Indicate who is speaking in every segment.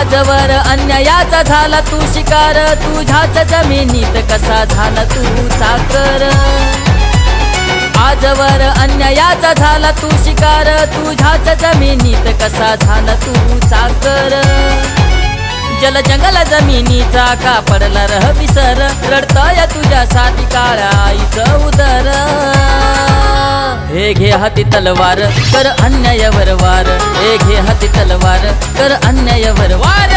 Speaker 1: आजवर अन्यायाचा झाला तू शिकार. तुझ्याच जमिनीत कसा झाला तू चाकर आजवर अन्यायाचा झाला तू शिकार. तुझ्याच जमिनीत कसा झाला तू चाकर जल जंगल जमिनीचा का पडला रह विसर रडतय तुझ्यासाठी काळ्या आईचं उदर. हे घे हाती तलवार कर अन्यायावर वार. हे घे हाती तलवार. कर अन्यायावर. वार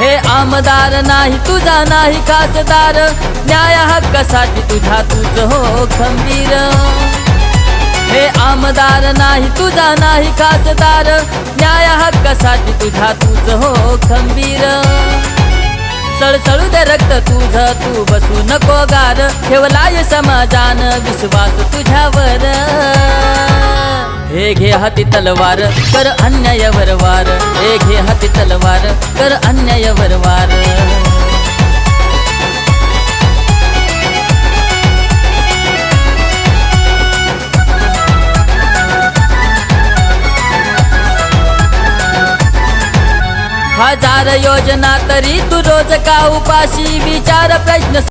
Speaker 1: हे. आमदार नाही तुझा नाही खासदार. न्याय हक्कासाठी तुझा तुझ हो खंबीर. हे आमदार नाही तुझा नाही खासदार. न्याय हक्कासाठी तुझा तुझ हो खंबीर. सळसळू दे रक्त तुझ तू बसू नको गार. ठेवलाय समाजान विश्वास तुझ्यावर. हे घे हाती तलवार कर अन्याय वरवार हे घे हाती तलवार कर अन्याय वार. हजार योजना तरी तू रोज का उपाशी? विचार प्रश्न